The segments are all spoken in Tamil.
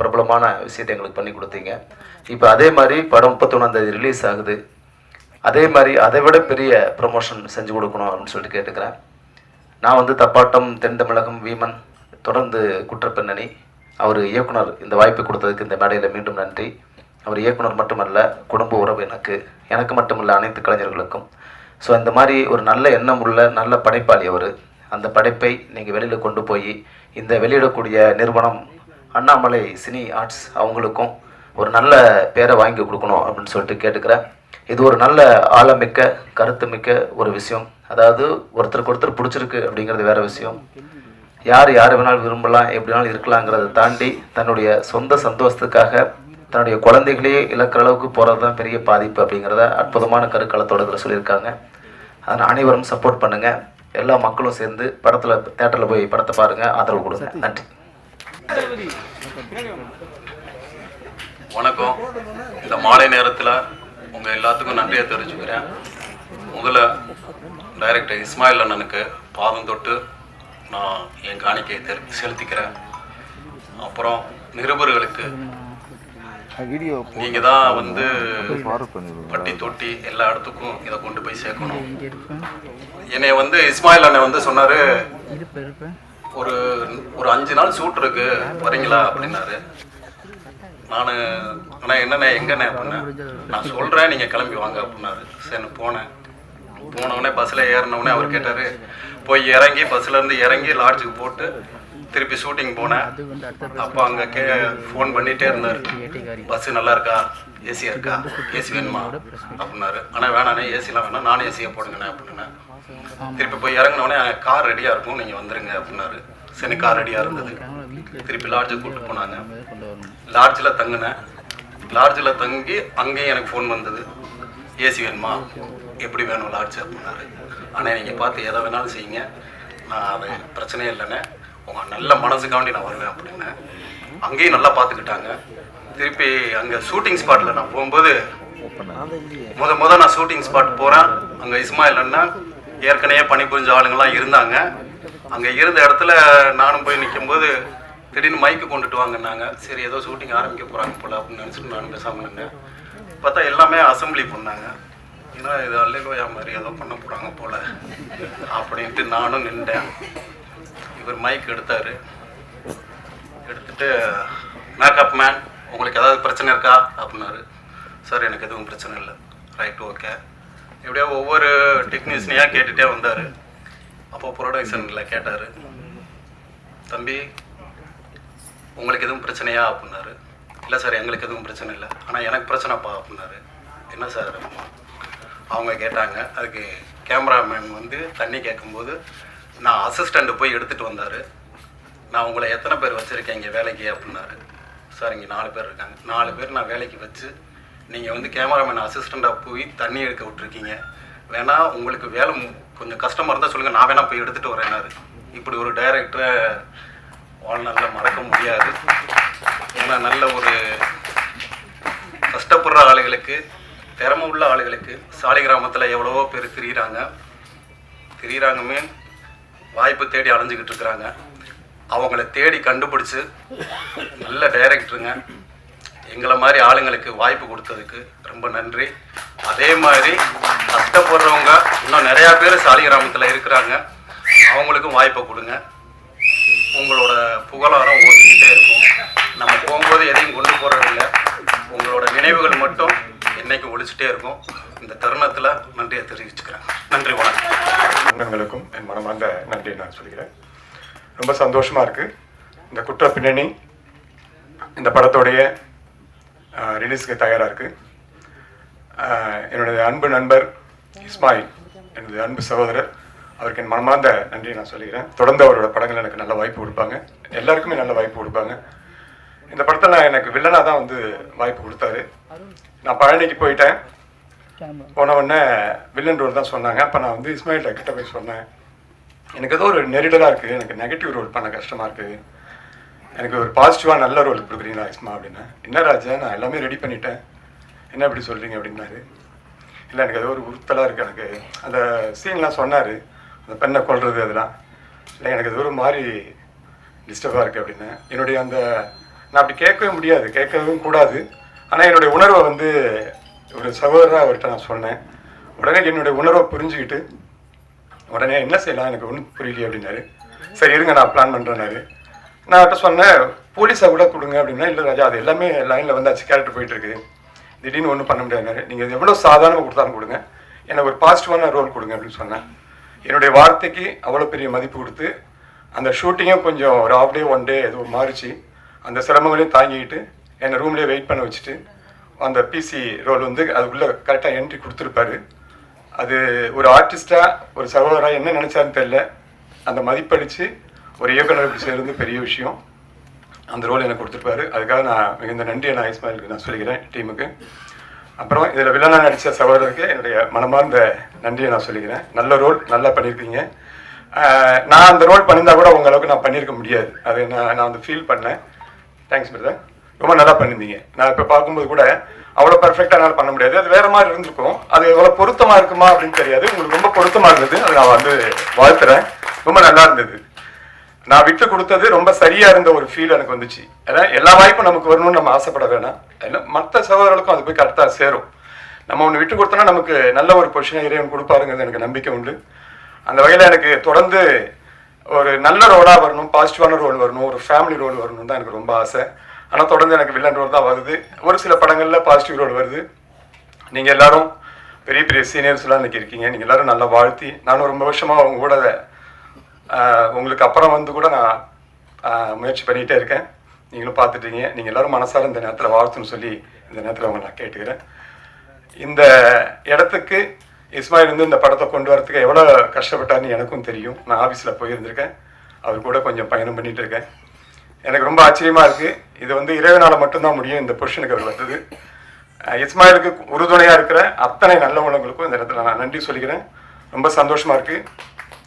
பிரபலமான விஷயத்தை எங்களுக்கு பண்ணி கொடுத்தீங்க. இப்போ அதே மாதிரி படம் முப்பத்தொன்னாந்தேதி ரிலீஸ் ஆகுது. அதே மாதிரி அதை விட பெரிய ப்ரொமோஷன் செஞ்சு கொடுக்கணும் அப்படின்னு சொல்லிட்டு கேட்டுக்கிறேன். நான் வந்து தப்பாட்டம் தென் தமிழகம் வீமன் தொடர்ந்து குற்றப்பின்னணி அவர் இயக்குனர் இந்த வாய்ப்பு கொடுத்ததுக்கு இந்த மேடையில் மீண்டும் நன்றி. அவர் இயக்குனர் மட்டுமல்ல குடும்ப உறவு எனக்கு எனக்கு மட்டுமல்ல அனைத்து கலைஞர்களுக்கும். ஸோ இந்த மாதிரி ஒரு நல்ல எண்ணம் உள்ள நல்ல படைப்பாளி அவர். அந்த படைப்பை நீங்கள் வெளியில் கொண்டு போய் இந்த வெளியிடக்கூடிய நிறுவனம் அண்ணாமலை சினி ஆர்ட்ஸ் அவங்களுக்கும் ஒரு நல்ல பேரை வாங்கி கொடுக்கணும் அப்படின்னு சொல்லிட்டு கேட்டுக்கிறேன். இது ஒரு நல்ல ஆழமிக்க கருத்துமிக்க ஒரு விஷயம். அதாவது ஒருத்தருக்கு ஒருத்தர் பிடிச்சிருக்கு அப்படிங்கிறது வேற விஷயம். யார் யார் வேணாலும் விரும்பலாம் எப்படி வேணாலும் இருக்கலாங்கிறத தாண்டி தன்னுடைய சொந்த சந்தோஷத்துக்காக தன்னுடைய குழந்தைகளையே இழக்கிற அளவுக்கு போகிறது தான் பெரிய பாதிப்பு அப்படிங்கிறத அற்புதமான கருக்களத்தோட இதில் சொல்லியிருக்காங்க. அதனால் அனைவரும் சப்போர்ட் பண்ணுங்கள் எல்லா மக்களும் சேர்ந்து படத்தில் தேட்டரில் போய் படத்தை பாருங்கள் ஆதரவு கொடுங்க. நன்றி. வணக்கம். இந்த மாலை நேரத்தில் உங்கள் எல்லாத்துக்கும் நன்றியை தெரிஞ்சுக்கிறேன் முதல்ல டைரக்டர் இஸ்மாயில் அண்ணனுக்கு பாதம் தொட்டு நான் என் காணிக்கையை தெரி செலுத்திக்கிறேன். அப்புறம் நிருபர்களுக்கு நீங்கள் தான் வந்து பட்டி தொட்டி எல்லா இடத்துக்கும் இதை கொண்டு போய் சேர்க்கணும். என்னை வந்து இஸ்மாயில் அண்ணன் வந்து சொன்னார் ஒரு ஒரு அஞ்சு நாள் ஷூட் இருக்கு வரீங்களா? அப்படின்னாரு. நான் ஆனால் என்னண்ணே எங்கண்ணே? அப்படின்னேன். நான் சொல்கிறேன் நீங்கள் கிளம்பி வாங்க அப்படின்னாரு. சரி போனேன். போனவுடனே பஸ்ஸில் ஏறினவுடனே அவர் கேட்டார். போய் இறங்கி பஸ்ஸில் இருந்து இறங்கி லாட்ஜுக்கு போட்டு திருப்பி ஷூட்டிங் போனேன். அப்போ அங்கே கே ஃபோன் பண்ணிகிட்டே இருந்தார். பஸ்ஸு நல்லா இருக்கா? ஏசியா இருக்கா? ஏசி வேணுமா? அப்படின்னாரு. ஆனால் வேணாண்ணே ஏசிலாம் வேணாம். நான் ஏசியை போடுங்கண்ணே அப்படின்னேன் திருப்பி போய் இறங்கினவுடனே கார் ரெடியாக இருக்கும். நீங்கள் வந்துருங்க அப்படின்னாரு. சரி கார் ரெடியாக இருந்தது. திருப்பி லாட்ஜுக்கு கூப்பிட்டு போனாங்க. லாட்ஜில் தங்கினேன். லாட்ஜில் தங்கி அங்கேயும் எனக்கு ஃபோன் வந்தது. ஏசி வேணுமா? எப்படி வேணும் லாட்ஜ் அப்படின்னாரு. ஆனால் நீங்கள் பார்த்து எதை வேணாலும் செய்யுங்க. நான் அது பிரச்சனையே இல்லைண்ணே. உங்கள் நல்ல மனசுக்காண்டி நான் வருவேன் அப்படின்னேன் அங்கேயும் நல்லா பார்த்துக்கிட்டாங்க. திருப்பி அங்கே ஷூட்டிங் ஸ்பாட்டில் நான் போகும்போது முத முத நான் ஷூட்டிங் ஸ்பாட் போகிறேன் அங்கே இஸ்மாயில் அண்ணா ஏற்கனவே பணிபுரிஞ்ச ஆளுங்கெல்லாம் இருந்தாங்க. அங்கே இருந்த இடத்துல நானும் போய் நிற்கும்போது திடீர்னு மைக்கு கொண்டுட்டு வாங்கினாங்க. சரி ஏதோ ஷூட்டிங் ஆரம்பிக்க போகிறாங்க போல அப்படின்னு நினச்சிட்டு நானும் பேசாமல் நின்னேன். பார்த்தா எல்லாமே அசம்பிளி பண்ணாங்க. ஏன்னா இது அல்லையா மாதிரி ஏதோ பண்ண போகிறாங்க போல. அப்படின்ட்டு நானும் நின்றேன். இவர் மைக் எடுத்தார். எடுத்துட்டு மேக்கப் மேன் உங்களுக்கு ஏதாவது பிரச்சனை இருக்கா? அப்படின்னாரு. சார் எனக்கு எதுவும் பிரச்சனை இல்லை. ரைட் ஓகே இப்படியே ஒவ்வொரு டெக்னீஷியனையாக கேட்டுகிட்டே வந்தார். அப்போ ப்ரொடக்ஷனில் கேட்டார். தம்பி உங்களுக்கு எதுவும் பிரச்சனையா? அப்படின்னாரு. இல்லை சார் எங்களுக்கு எதுவும் பிரச்சனை இல்லை. ஆனால் எனக்கு பிரச்சனைப்பா? அப்படின்னாரு. என்ன சார்? அவங்க கேட்டாங்க. அதுக்கு கேமராமேன் வந்து தண்ணி கேட்கும்போது நான் அசிஸ்டண்ட் போய் எடுத்துகிட்டு வந்தார். நான் உங்களை எத்தனை பேர் வச்சுருக்கேன் இங்கே வேலைக்கு அப்படின்னாரு. சார் இங்கே நாலு பேர் இருக்காங்க. நாலு பேர் நான் வேலைக்கு வச்சு நீங்கள் வந்து கேமராமேன் அசிஸ்டண்ட்டாக போய் தண்ணி எடுக்க விட்டுருக்கீங்க. வேணா உங்களுக்கு வேலை கொஞ்சம் கஷ்டமாக இருந்தால் சொல்லுங்கள் நான் வேணா போய் எடுத்துகிட்டு வரேன்னாரு இப்படி ஒரு டைரக்டரை வாழ்நாளில் மறக்க முடியாது. ஏன்னா நல்ல ஒரு கஷ்டப்படுற ஆளுகளுக்கு திறமை உள்ள ஆளுகளுக்கு சாலை கிராமத்தில் எவ்வளவோ பேர் திரியிறாங்க. திரியிறாங்க மீன் வாய்ப்பு தேடி அலைஞ்சிக்கிட்டு இருக்கிறாங்க. அவங்கள தேடி கண்டுபிடிச்சு நல்ல டைரக்டருங்க எங்களை மாதிரி ஆளுங்களுக்கு வாய்ப்பு கொடுத்ததுக்கு ரொம்ப நன்றி. அதே மாதிரி கஷ்டப்படுறவங்க இன்னும் நிறையா பேர் சாலி கிராமத்தில் இருக்கிறாங்க. அவங்களுக்கும் வாய்ப்பை கொடுங்க. உங்களோட புகழாரம் ஓட்டிக்கிட்டே இருக்கும். நம்ம போகும்போது எதையும் கொண்டு போகிறதில்ல உங்களோட நினைவுகள் மட்டும் என்றைக்கும் ஒழிச்சிட்டே இருக்கும். இந்த தருணத்தில் நன்றியை தெரிவிச்சுக்கிறேன். நன்றி வணக்கம். என் மனமார்ந்த நன்றி நான் சொல்கிறேன். ரொம்ப சந்தோஷமாக இருக்குது இந்த குற்ற பின்னணி இந்த படத்தோடைய ரிலீஸ்க்கு தயாராக இருக்குது என்னுடைய அன்பு நண்பர் இஸ்மாயில் எனது அன்பு சகோதரர் அவருக்கு என் மனமார்ந்த நன்றியை நான் சொல்லிக்கிறேன் தொடர்ந்து அவரோட படங்கள் எனக்கு நல்ல வாய்ப்பு கொடுப்பாங்க. எல்லாருக்குமே நல்ல வாய்ப்பு கொடுப்பாங்க. இந்த படத்தில் நான் எனக்கு வில்லனாக தான் வந்து வாய்ப்பு கொடுத்தாரு. நான் பழனிக்கு போயிட்டேன். போன உடனே வில்லன் ரோல் தான் சொன்னாங்க. அப்போ நான் வந்து இஸ்மாயில் கிட்ட போய் சொன்னேன். எனக்கு ஏதோ ஒரு நெரிடலாக இருக்குது எனக்கு நெகட்டிவ் ரோல் பண்ண கஷ்டமாக இருக்குது எனக்கு ஒரு பாசிட்டிவாக நல்ல ரோல் கொடுக்குறீங்களா இஸ்மா அப்படின்னு. என்ன ராஜா நான் எல்லாமே ரெடி பண்ணிட்டேன். என்ன இப்படி சொல்கிறீங்க அப்படின்னாரு. இல்லை எனக்கு ஏதோ ஒரு உறுத்தலாக இருக்குது எனக்கு அந்த சீன்லாம் சொன்னார். அந்த பெண்ணை கொள்வது அதெல்லாம். இல்லை எனக்கு ஏதோ ஒரு மாதிரி டிஸ்டர்பாக இருக்குது அப்படின்னு. என்னுடைய அந்த நான் அப்படி கேட்கவே முடியாது. கேட்கவும் கூடாது. ஆனால் என்னுடைய உணர்வை வந்து ஒரு சகோதரராக அவர்கிட்ட நான் சொன்னேன். உடனே என்னுடைய உணர்வை புரிஞ்சுக்கிட்டு உடனே என்ன செய்யலாம்? எனக்கு ஒன்றும் புரியலையே அப்படின்னாரு. சரி இருங்க நான் பிளான் பண்ணுறேன்னாரு நான் அவர்கிட்ட சொன்னேன் போலீஸை கூட கொடுங்க அப்படின்னா இல்லை ராஜா அது எல்லாமே லைனில் வந்தாச்சு கேரக்டர் போயிட்டுருக்கு. திடீர்னு ஒன்றும் பண்ண முடியாதுனாரு நீங்கள் எவ்வளோ சாதாரணமாக கொடுத்தாலும் கொடுங்க. எனக்கு ஒரு பாசிட்டிவான ரோல் கொடுங்க அப்படின்னு சொன்னேன். என்னுடைய வார்த்தைக்கு அவ்வளோ பெரிய மதிப்பு கொடுத்து அந்த ஷூட்டிங்கும் கொஞ்சம் ஒரு ஆஃப் டே ஒன் டே எதுவும் மாறிச்சு. அந்த சிரமங்களையும் தாங்கிக்கிட்டு என்னை ரூம்லேயே வெயிட் பண்ண வச்சுட்டு அந்த பிசி ரோல் வந்து அதுக்குள்ளே கரெக்டாக என்ட்ரி கொடுத்துருப்பாரு. அது ஒரு ஆர்டிஸ்டாக ஒரு சகோதராக என்ன நினைச்சாருன்னு தெரில அந்த மதிப்படித்து ஒரு இயக்குனர் இப்படி செய்யறது பெரிய விஷயம். அந்த ரோல் எனக்கு கொடுத்துருப்பாரு. அதுக்காக நான் மிகுந்த நன்றியை நான் இஸ்மாயிலுக்கு நான் சொல்லிக்கிறேன் டீமுக்கு அப்புறம் இதில் வில்லனா நடித்த சகோதரருக்கு என்னுடைய மனமார்ந்த நன்றியை நான் சொல்லிக்கிறேன். நல்ல ரோல் நல்லா பண்ணியிருக்கீங்க. நான் அந்த ரோல் பண்ணியிருந்தா கூட உங்க அளவுக்கு நான் பண்ணியிருக்க முடியாது. அது நான் நான் வந்து ஃபீல் பண்ணேன். தேங்க்ஸ் பிரதர் ரொம்ப நல்லா பண்ணியிருந்தீங்க. நான் இப்போ பார்க்கும்போது கூட அவ்வளோ பர்ஃபெக்டாக என்னால் பண்ண முடியாது. அது வேற மாதிரி இருந்திருக்கும். அது எவ்வளோ பொருத்தமாக இருக்குமா அப்படின்னு தெரியாது. உங்களுக்கு ரொம்ப பொருத்தமாக இருந்தது. அது நான் வந்து வாழ்த்துறேன். ரொம்ப நல்லா இருந்தது. நான் விட்டு கொடுத்தது ரொம்ப சரியாக இருந்த ஒரு ஃபீல் எனக்கு வந்துச்சு. ஏன்னா எல்லா வாய்ப்பும் நமக்கு வரணும்னு நம்ம ஆசைப்பட வேணாம். ஏன்னா மற்ற சகோதரர்களுக்கும் அது போய் கரெக்டாக சேரும். நம்ம ஒன்று விட்டு கொடுத்தோம்னா நமக்கு நல்ல ஒரு பொசிஷனை இறைவன் கொடுப்பாருங்கிறது எனக்கு நம்பிக்கை உண்டு. அந்த வகையில் எனக்கு தொடர்ந்து ஒரு நல்ல ரோலாக வரணும் பாசிட்டிவான ரோல் வரணும் ஒரு ஃபேமிலி ரோல் வரணும் தான் எனக்கு ரொம்ப ஆசை. ஆனால் தொடர்ந்து எனக்கு வில்லன் ரோல் தான் வருது. ஒரு சில படங்களில் பாசிட்டிவ் ரோல் வருது. நீங்கள் எல்லாரும் பெரிய பெரிய சீனியர்ஸ்லாம் இன்னைக்கு இருக்கீங்க. நீங்கள் எல்லாரும் நல்லா வாழ்த்தி நானும் ரொம்ப வருஷமாக அவங்க கூட உங்களுக்கு அப்புறம் வந்து கூட நான் முயற்சி பண்ணிகிட்டே இருக்கேன். நீங்களும் பார்த்துட்டீங்க. நீங்கள் எல்லாரும் மனசார இந்த நேரத்தில் வாழ்த்துன்னு சொல்லி இந்த நேரத்தில் அவங்க நான் கேட்டுக்கிறேன். இந்த இடத்துக்கு இஸ்மாயில் வந்து இந்த படத்தை கொண்டு வரத்துக்கு எவ்வளோ கஷ்டப்பட்டாருன்னு எனக்கும் தெரியும். நான் ஆஃபீஸில் போயிருந்திருக்கேன். அவர் கூட கொஞ்சம் பயணம் பண்ணிகிட்டு இருக்கேன். எனக்கு ரொம்ப ஆச்சரியமாக இருக்குது இது வந்து இறைவனால் மட்டும்தான் முடியும். இந்த பொசிஷனுக்கு அவர் வந்தது. இஸ்மாயிலுக்கு உறுதுணையாக இருக்கிற அத்தனை நல்ல உணவுகளுக்கும் இந்த இடத்துல நான் நன்றி சொல்லிக்கிறேன். ரொம்ப சந்தோஷமாக இருக்குது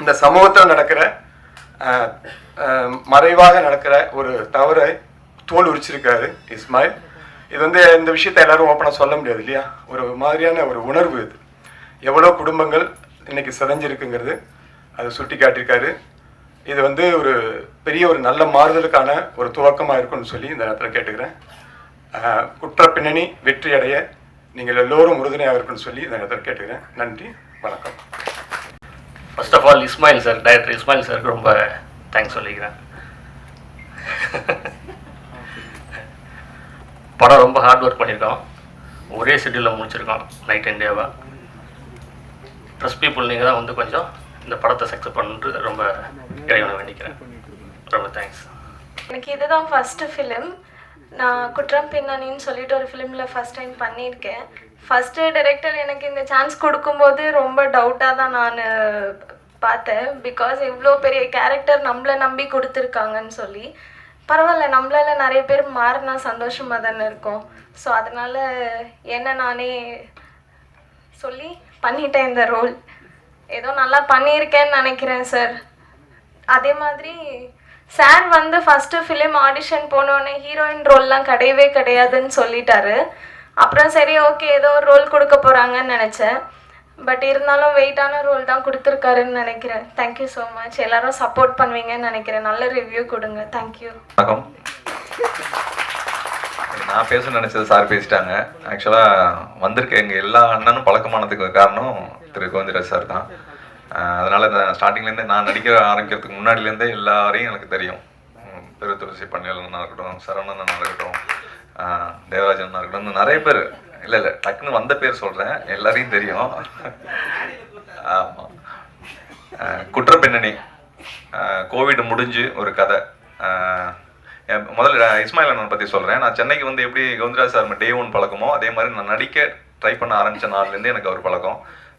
இந்த சமூகத்தில் நடக்கிற மறைவாக நடக்கிற ஒரு தவறை தோல் உரிச்சிருக்காரு இஸ்மாயில். இது வந்து இந்த விஷயத்தை எல்லாரும் ஓப்பனாக சொல்ல முடியாது இல்லையா? ஒரு மாதிரியான ஒரு உணர்வு இது. எவ்வளோ குடும்பங்கள் இன்னைக்கு சிதஞ்சிருக்குங்கிறது அதை சுட்டி காட்டியிருக்காரு இது வந்து ஒரு பெரிய ஒரு நல்ல மாறுதலுக்கான ஒரு துவக்கமாக இருக்கும்னு சொல்லி இந்த நேரத்தில் கேட்டுக்கிறேன். குற்ற பின்னணி வெற்றி அடைய நீங்கள் எல்லோரும் உறுதுணையாக இருக்குன்னு சொல்லி இந்த நேரத்தில் கேட்டுக்கிறேன். நன்றி வணக்கம். First of all Ismail sir director Ismail சாருக்கு ரொம்ப தேங்க்ஸ் சொல்லிக்கிறேன். படம் ரொம்ப ஹார்ட் ஒர்க் பண்ணியிருக்கோம். ஒரே ஷெட்யூலில் முடிச்சிருக்கோம் நைட் அண்ட் டேவாக ட்ரெஸ் பீப்புள் நீங்கள் தான் வந்து கொஞ்சம் இந்த படத்தை சக்ஸஸ் பண்ணுறது ரொம்ப இறைவனை வேண்டிக்கிறேன். ரொம்ப தேங்க்ஸ் எனக்கு இதுதான் ஃபஸ்ட்டு ஃபிலிம் நான் குற்றம் பின்னணின்னு சொல்லிட்டு ஒரு ஃபிலிமில் ஃபஸ்ட் டைம் பண்ணியிருக்கேன். ஃபஸ்ட்டு டைரக்டர் எனக்கு இந்த சான்ஸ் கொடுக்கும்போது ரொம்ப டவுட்டாக தான் நான் பார்த்தேன். பிகாஸ் இவ்வளோ பெரிய கேரக்டர் நம்மளை நம்பி கொடுத்துருக்காங்கன்னு சொல்லி. பரவாயில்ல நம்மளால நிறைய பேர் மாறினா சந்தோஷமாக தானே இருக்கும். ஸோ அதனால் என்ன நானே சொல்லி பண்ணிட்டேன் இந்த ரோல் ஏதோ நல்லா பண்ணியிருக்கேன்னு நினைக்கிறேன் சார் அதே மாதிரி சார் வந்து ஃபஸ்ட்டு ஃபிலிம் ஆடிஷன் போனோடனே ஹீரோயின் ரோல்லாம் கிடையவே கிடையாதுன்னு சொல்லிட்டாரு. அப்புறம் சரி ஓகே ஏதோ ஒரு ரோல் கொடுக்க போகிறாங்கன்னு நினச்சேன். பட் இருந்தாலும் வெயிட்டான ரோல் தான் கொடுத்துருக்காருன்னு நினைக்கிறேன். தேங்க்யூ ஸோ மச் எல்லாரும் சப்போர்ட் பண்ணுவீங்கன்னு நினைக்கிறேன். நல்ல ரிவ்யூ கொடுங்க. தேங்க்யூ வணக்கம். நான் பேச நினச்சது சார் பேசிட்டாங்க. ஆக்சுவலாக வந்திருக்க எங்கள் எல்லா அண்ணனும் பழக்கமானதுக்கு காரணம் திரு கோவிந்தராஜ் சார் தான். அதனால் இந்த ஸ்டார்டிங்லேருந்தே நான் நடிக்க ஆரம்பிக்கிறதுக்கு முன்னாடிலேருந்தே எல்லாரையும் எனக்கு தெரியும். பெரு துளசி பண்ணியலன்னா இருக்கட்டும் சரவணன்னா இருக்கட்டும் அஹ் தேவராஜன் இருக்கட்டும் இன்னும் நிறைய பேர். இல்லை இல்லை டக்குன்னு வந்த பேர் சொல்கிறேன் எல்லாரையும் தெரியும். ஆமாம் குற்ற பின்னணி கோவிட் முடிஞ்சு ஒரு கதை. முதல்ல இஸ்மாயில் அண்ணன் பற்றி சொல்கிறேன் நான் சென்னைக்கு வந்து எப்படி கவுந்தராஜ் சார் டே ஒன் பழக்கமோ அதே மாதிரி நான் நடிக்க ட்ரை பண்ண ஆரம்பித்த நாள்லேருந்து எனக்கு அவர் பழக்கம்.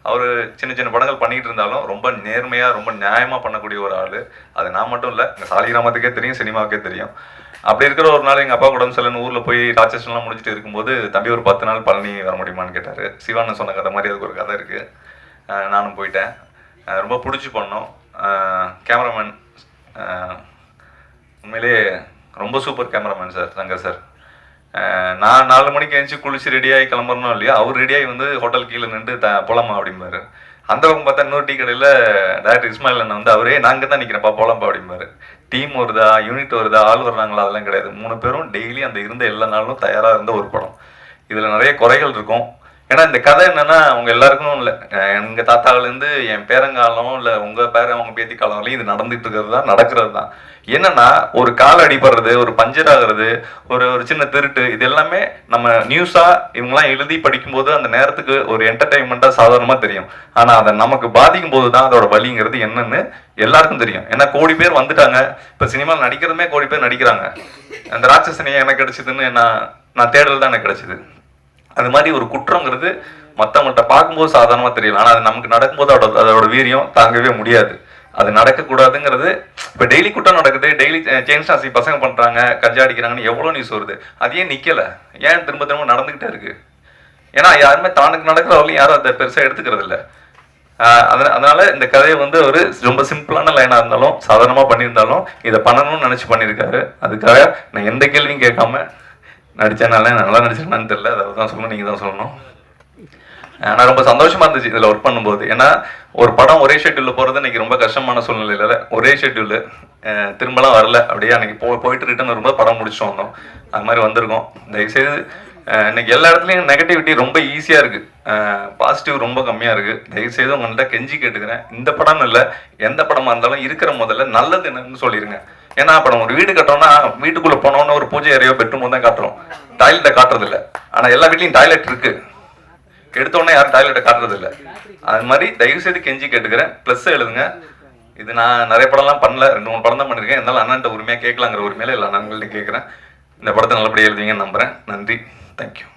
அவர் சின்ன சின்ன படங்கள் பண்ணிக்கிட்டு இருந்தாலும் ரொம்ப நேர்மையாக ரொம்ப நியாயமாக பண்ணக்கூடிய ஒரு ஆள். அது நான் மட்டும் இல்லை எங்கள் சாலிகிராமத்துக்கே தெரியும் சினிமாவுக்கே தெரியும். அப்படி இருக்கிற ஒரு நாள் எங்கள் அப்பா உடம்பு சரியில்லைன்னு ஊரில் போய் ராட்சஸ்லாம் முடிச்சுட்டு இருக்கும்போது தம்பி ஒரு பத்து நாள் பழனி வர முடியுமான்னு கேட்டார். சிவானு சொன்ன கதை மாதிரி அதுக்கு ஒரு கதை இருக்குது நானும் போயிட்டேன். ரொம்ப பிடிச்சி பண்ணோம். கேமராமேன் உண்மையிலே ரொம்ப super cameraman sir Shankar sir. நான் நாலு மணிக்கு எழுந்துச்சு குளிச்சு ரெடியாகி கிளம்புறனோ இல்லையா? அவர் ரெடியாகி வந்து ஹோட்டல் கீழே நின்று த போலாமா அப்படிம்பாரு. அந்த பக்கம் பார்த்தா இன்னொரு டீ கடையில் டேரக்டர் இஸ்மாயில் அண்ணன் வந்து அவரே நாங்கள் தான் நிற்கிறப்பா போலாம்ப்பா அப்படிம்பாரு. டீம் வருதா? யூனிட் வருதா? ஆள் வர்றாங்களா? அதெல்லாம் கிடையாது. மூணு பேரும் டெய்லி அந்த இருந்த எல்லா நாளும் தயாராக இருந்த ஒரு படம். இதில் நிறைய குறைகள் இருக்கும். ஏன்னா இந்த கதை என்னன்னா அவங்க எல்லாருக்கும் இல்லை. எங்கள் தாத்தாவிலேருந்து என் பேரங்காலம் இல்லை உங்கள் பேர அவங்க பேத்தி காலம்லையும் இது நடந்துட்டு இருக்கிறது தான் நடக்கிறது தான். என்னன்னா ஒரு கால் அடிபடுறது ஒரு பஞ்சர் ஆகுறது ஒரு ஒரு சின்ன திருட்டு இது எல்லாமே நம்ம நியூஸாக இவங்கெல்லாம் எழுதி படிக்கும்போது அந்த நேரத்துக்கு ஒரு என்டர்டைன்மெண்ட்டாக சாதாரணமாக தெரியும். ஆனால் அதை நமக்கு பாதிக்கும் போது தான் அதோட வலிங்கிறது என்னன்னு எல்லாருக்கும் தெரியும். ஏன்னா கோடி பேர் வந்துட்டாங்க. இப்போ சினிமாவில் நடிக்கிறதுமே கோடி பேர் நடிக்கிறாங்க. அந்த ராட்சசனையை எனக்கு கிடைச்சதுன்னு நான் நான் தேடல் தான் எனக்கு கிடைச்சது. அது மாதிரி ஒரு குற்றங்கிறது மற்றவங்கள்ட்ட பார்க்கும்போது சாதாரணமாக தெரியல. ஆனால் அது நமக்கு நடக்கும்போது அதோட அதோட வீரியம் தாங்கவே முடியாது. அது நடக்கக்கூடாதுங்கிறது இப்போ டெய்லி குற்றம் நடக்குது டெய்லி செயின் ஸ்டாசி பசங்க பண்ணுறாங்க கஞ்சா அடிக்கிறாங்கன்னு எவ்வளோ நியூஸ் வருது? அது ஏன் நிற்கலை ஏன் திரும்ப திரும்ப நடந்துக்கிட்டே இருக்குது ஏன்னா யாருமே தானுக்கு நடக்கிற வரலையும் யாரும் அதை பெருசாக எடுத்துக்கிறது இல்லை. அதனால் அதனால இந்த கதையை வந்து ஒரு ரொம்ப சிம்பிளான லைனாக இருந்தாலும் சாதாரணமாக பண்ணியிருந்தாலும் இதை பண்ணணும்னு நினச்சி பண்ணியிருக்காரு. அதுக்காக நான் எந்த கேள்வியும் கேட்காம நடிச்சேனால நல்லா நடிச்சிருக்கலான்னு தெரியல. அதை தான் சொல்லணும் நீங்கள் தான் சொல்லணும். ஆனால் ரொம்ப சந்தோஷமாக இருந்துச்சு இதில் ஒர்க் பண்ணும்போது. ஏன்னா ஒரு படம் ஒரே ஷெட்யூலில் போகிறது இன்றைக்கி ரொம்ப கஷ்டமான சூழ்நிலையில் ஒரே ஷெட்யூலு திரும்பலாம் வரல. அப்படியே அன்னைக்கு போ போயிட்டு ரிட்டர்ன் வரும்போது படம் முடிச்சு வந்தோம். அது மாதிரி வந்திருக்கோம். தயவுசெய்து இன்னைக்கு எல்லா இடத்துலையும் நெகட்டிவிட்டி ரொம்ப ஈஸியாக இருக்குது பாசிட்டிவ் ரொம்ப கம்மியாக இருக்குது தயவுசெய்து உங்கள்கிட்ட கெஞ்சி கேட்டுக்கிறேன். இந்த படம் இல்லை எந்த படமாக இருந்தாலும் இருக்கிற முதல்ல நல்லது என்னன்னு சொல்லிடுங்க ஏன்னா இப்போ நம்ம ஒரு வீடு கட்டோம்னா வீட்டுக்குள்ளே போனோம்னு ஒரு பூஜை அறையோ பெட்ரூம் தான் காட்டுறோம் டாய்லெட்டை காட்டுறது இல்லை ஆனால் எல்லா வீட்லேயும் டாய்லெட் இருக்குது எடுத்த யாரும் டாய்லெட்டை காட்டுறது இல்லை அது மாதிரி தயவு செய்து கெஞ்சி கேட்டுக்கிறேன். ப்ளஸ் எழுதுங்க. இது நான் நிறைய படம்லாம் பண்ணல. ரெண்டு மூணு படம் தான் பண்ணியிருக்கேன் இருந்தாலும் அண்ணன்ட்ட உரிமையாக கேட்கலாங்கிற உரிமையில எல்லா நண்பர்கள்ட்ட கேட்குறேன். இந்த படத்தை நல்லபடியாக எழுதிங்கன்னு நம்புறேன். நன்றி. தேங்க்யூ